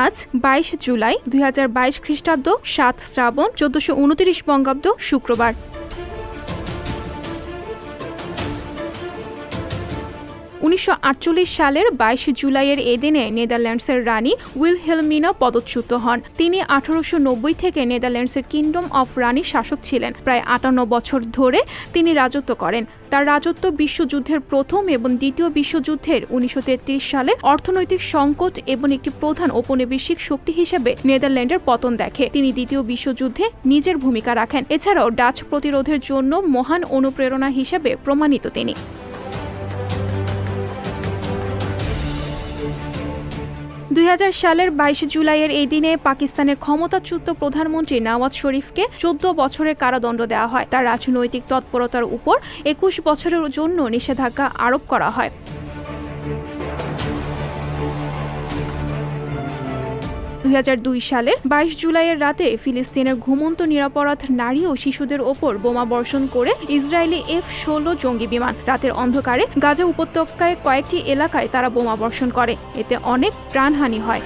আজ বাইশ জুলাই দুই হাজার বাইশ খ্রিস্টাব্দ সাত শ্রাবণ চোদ্দশো উনত্রিশ বঙ্গাব্দ শুক্রবার। উনিশশো আটচল্লিশ সালের বাইশ জুলাইয়ের এ দিনে নেদারল্যান্ডসের রানী উইলহেলমিনা পদচ্যুত হন। তিনি আঠারোশো নব্বই থেকে নেদারল্যান্ডসের কিংডম অফ রানী শাসক ছিলেন। প্রায় আটান্ন বছর ধরে তিনি রাজত্ব করেন। তার রাজত্ব বিশ্বযুদ্ধের প্রথম এবং দ্বিতীয় বিশ্বযুদ্ধের উনিশশো সালের অর্থনৈতিক সংকট এবং একটি প্রধান ঔপনিবেশিক শক্তি হিসেবে নেদারল্যান্ডের পতন দেখে। তিনি দ্বিতীয় বিশ্বযুদ্ধে নিজের ভূমিকা রাখেন। এছাড়াও ডাচ প্রতিরোধের জন্য মহান অনুপ্রেরণা হিসেবে প্রমাণিত তিনি। দুই হাজার সালের বাইশে জুলাইয়ের এই দিনে পাকিস্তানের ক্ষমতাচ্যুত প্রধানমন্ত্রী নওয়াজ শরীফকে চোদ্দ বছরের কারাদণ্ড দেওয়া হয়। তার রাজনৈতিক তৎপরতার উপর একুশ বছরের জন্য নিষেধাজ্ঞা আরোপ করা হয়। দুই হাজার দুই সালের বাইশ জুলাইয়ের রাতে ফিলিস্তিনের ঘুমন্ত, নিরাপরাধ নারী ও শিশুদের ওপর বোমা বর্ষণ করে ইসরায়েলি এফ ষোলো জঙ্গি বিমান রাতের অন্ধকারে গাজা উপত্যকায় কয়েকটি এলাকায় তারা বোমা বর্ষণ করে। এতে অনেক প্রাণহানি হয়।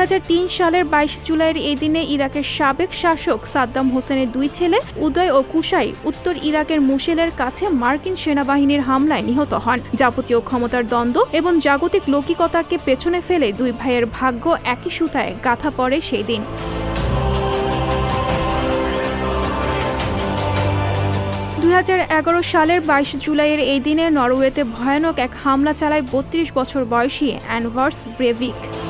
সালের বাইশ জুলাইয়ের এই দিনে ইরাকের সাবেক শাসক সাদ্দাম হোসেনের দুই ছেলে উদয় ও কুশাই উত্তর ইরাকের মুশেলের কাছে মার্কিন সেনাবাহিনীর হামলায় নিহত হন। যাবতীয় ক্ষমতার দ্বন্দ্ব এবং জাগতিক লৌকিকতাকে পেছনে ফেলে দুই ভাইয়ের ভাগ্য একই সুতায় গাথা পড়ে সেই দিন। দুই হাজার এগারো সালের বাইশ জুলাইয়ের এই দিনে নরওয়েতে ভয়ানক এক হামলা চালায় বত্রিশ বছর বয়সী অ্যানভার্স ব্রেভিক।